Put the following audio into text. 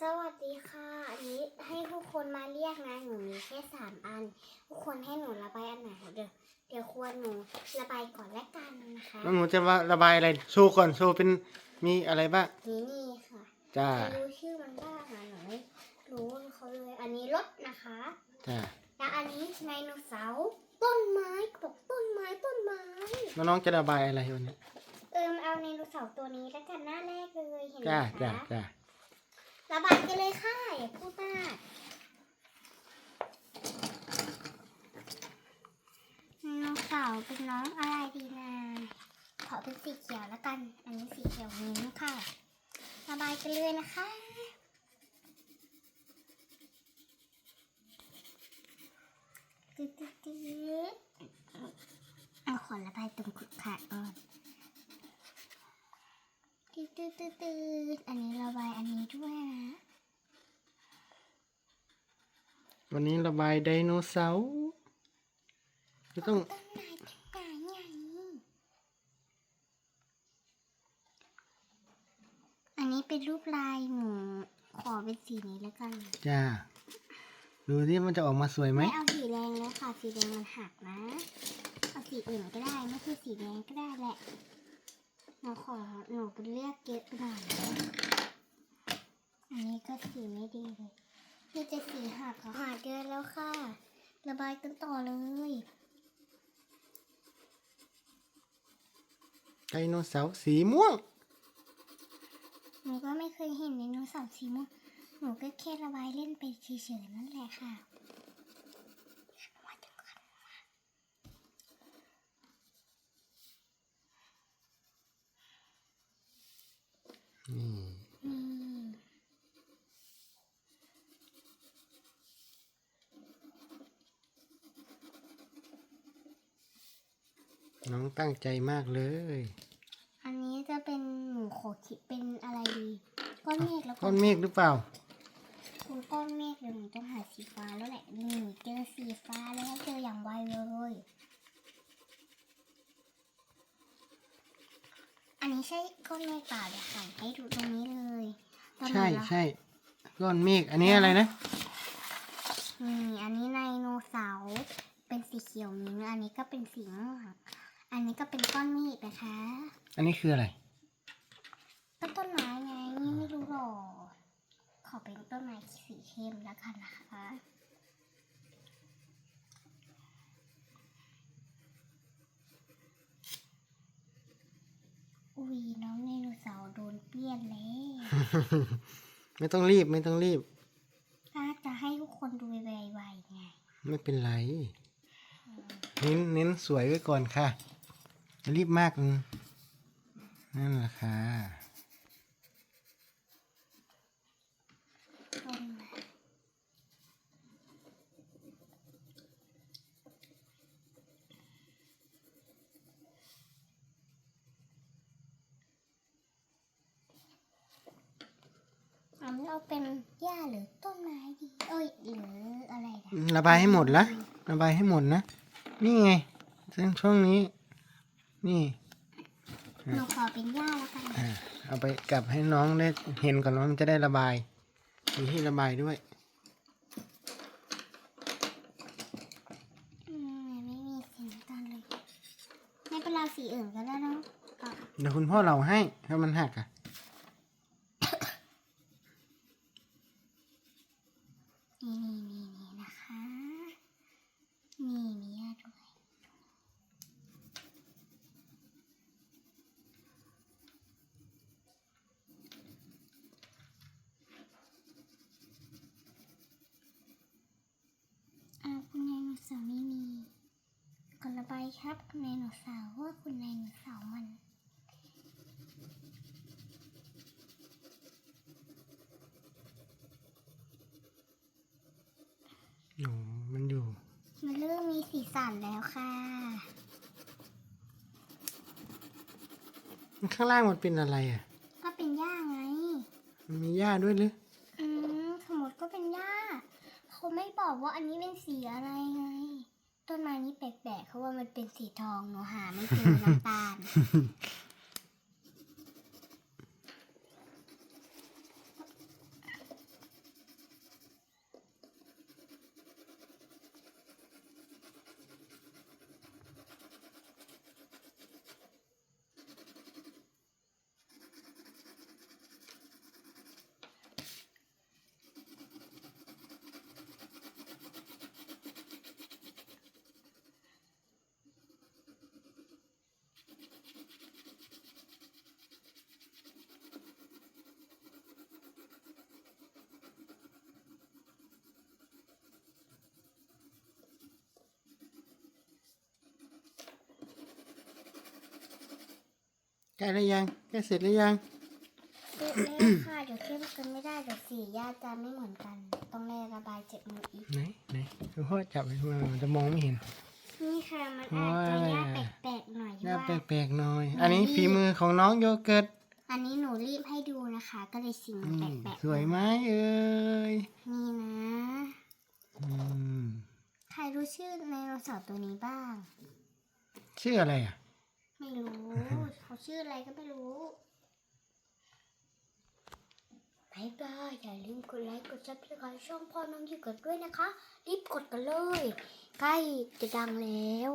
สวัสดีค่ะ อันนี้ให้ทุกคนมาเรียกนะ หนูมีแค่สามอัน ทุกคนให้หนูระบายอันไหนเดี๋ยวเดี๋ยวควรหนูระบายก่อนและกันนะคะ แล้วหนูจะว่าระบายอะไรโชว์ก่อนโชว์เป็นมีอะไรบ้างนี่นี่ค่ะจ้าไม่รู้ชื่อมันบ้างอะหนูไม่รู้เขาเลย อันนี้รถนะคะ จ้าแล้วอันนี้ไดโนเสาร์ต้นไม้บอกต้นไม้ต้นไม้ แล้วน้องจะระบายอะไรวันนี้ เอิมเอาไดโนเสาร์ตัวนี้แล้วกันหน้าแรกเลยเห็นไหมจ้าคะ จ้าจ้า ระบายกันเลยค่ะอย่าพูดมากน้องสาวเป็นน้องอะไรดีนะขอเป็นสีเขียวแล้วกัน อันนี้สีเขียวมิ้ค่ะ ระบายกันเลยนะคะตึ๊ดตึ๊ดตึ๊ดเอาขอระบายตรงขุดขาดก่อนตึ๊ดตึ๊ดตึ๊ดตึ๊ดอันนี้ระบายอันนี้ด้วยนะ วันนี้ระบายไดโนเสาร์จะต้องต้นไม้ต้นไม้ไงอันนี้เป็นรูปลายหนูขอเป็นสีนี้แล้วกันจ้าดูที่มันจะออกมาสวยไหมไม่เอาสีแดงแล้วค่ะ สีแดงมันหักนะ เอาสีอื่นก็ได้ ไม่ใช่สีแดงก็ได้แหละหนูขอหนูเป็นเลือกเยอะหน่อยนะอันนี้ก็สีไม่ดีเลย นี่จะสีหักเหรอหักเดือนแล้วค่ะ ระบายกันต่อเลยไดโนเสาร์สีม่วง หนูก็ไม่เคยเห็นไดโนเสาร์สีม่วง หนูก็แค่ระบายเล่นไปเฉยๆนั่นแหละค่ะนี่ น้องตั้งใจมากเลย อันนี้จะเป็นหนูขอคิดเป็นอะไรดีก้อนเมฆแล้วก้อนเมฆหรือเปล่าคุณก้อนเมฆเดี๋ยวหนูต้องหาสีฟ้าแล้วแหละนี่เจอสีฟ้าแล้วเจออย่างไวเลยอันนี้ใช่ก้อนเมฆเปล่าเดี๋ยวถ่ายให้ดูตรงนี้เลยตอนไหนใช่เหรอใช่ก้อนเมฆอันนี้อะไรนะนี่อันนี้ไดโนเสาร์เป็นสีเขียวมิ้นท์อันนี้ก็เป็นสีม่วง อันนี้ก็เป็นก้อนเมฆนะคะ อันนี้คืออะไร ก็ต้นไม้ไงไม่รู้หรอกขอเป็นต้นไม้สีเข้มแล้วกันนะคะอุ้ยน้องไดโนเสาร์โดนเปี้ยนแล้วไม่ต้องรีบไม่ต้องรีบถ้าจะให้ทุกคนดูไวๆไง ไม่เป็นไร เน้นเน้นสวยไว้ก่อนค่ะอย่า รีบมากนะนั่นแหละค่ะต้นไม้อันนี้เอาเป็นหญ้าหรือต้นไม้ดีเอ้ยหรืออะไรนะระบายให้หมดละระบายให้หมดนะ นี่ไงซึ่งช่วงนี้ นี่หนูขอเป็นหญ้าแล้วกันอ่าเอาไปกลับให้น้องได้เห็นก่อนว่ามันจะได้ระบายมีที่ระบายด้วย อืมไม่มีสีน้ำตาลเลย ไม่เป็นไรสีอื่นก็ได้เนอะเอาเดี๋ยวคุณพ่อเราให้ถ้ามันหักอะ นี่นี่นี่นี่นะคะ นี่มีหญ้าด้วย อาคุณไดโนเสาร์ไม่มีก่อนระบาย ครับคุณไดโนเสาร์ว่าคุณไดโนเสาร์มันหนูมันอยู่ มันเริ่มมีสีสันแล้วค่ะข้างล่างมันเป็นอะไรอะ ก็เป็นหญ้าไง มันมีหญ้าด้วยหรืออืมสมมติก็เป็นหญ้าเขาไม่บอกว่าอันนี้เป็นสีอะไรไง ต้นไม้นี้แปลกๆเขาว่ามันเป็นสีทองหนูหาไม่เจอน้ำตาล ใกล้แล้วยังใกล้เสร็จแล้วยังเสร็จแล้วค่ะ เดี๋ยวเทียบกันไม่ได้เดี๋ยวสีย่าจะไม่เหมือนกัน ต้องแม่ระบายเจ็บมืออีก ไหนไหนคุณพ่อจับไปทำไมมันจะมองไม่เห็น นี่ค่ะมันอาจจะโอ้ยยากแปลกๆหน่อยที่น่าว่า แปลกๆหน่อย อันนี้ฝีมือของน้องโยเกิร์ตอันนี้หนูรีบให้ดูนะคะ ก็เลยสีมันอืแปมลกๆสวยไหมเอ่ยนี่นะอืมใครรู้ชื่อไดโนเสาร์ตัวนี้บ้าง ชื่ออะไรอะ ไม่รู้เขาชื่ออะไรก็ไม่รู้บายบายอย่าลืมกดไลค์กดซับสไครต์ช่องพ่อน้องยูเกิดด้วยนะคะ รีบกดกันเลย ใกล้จะดังแล้ว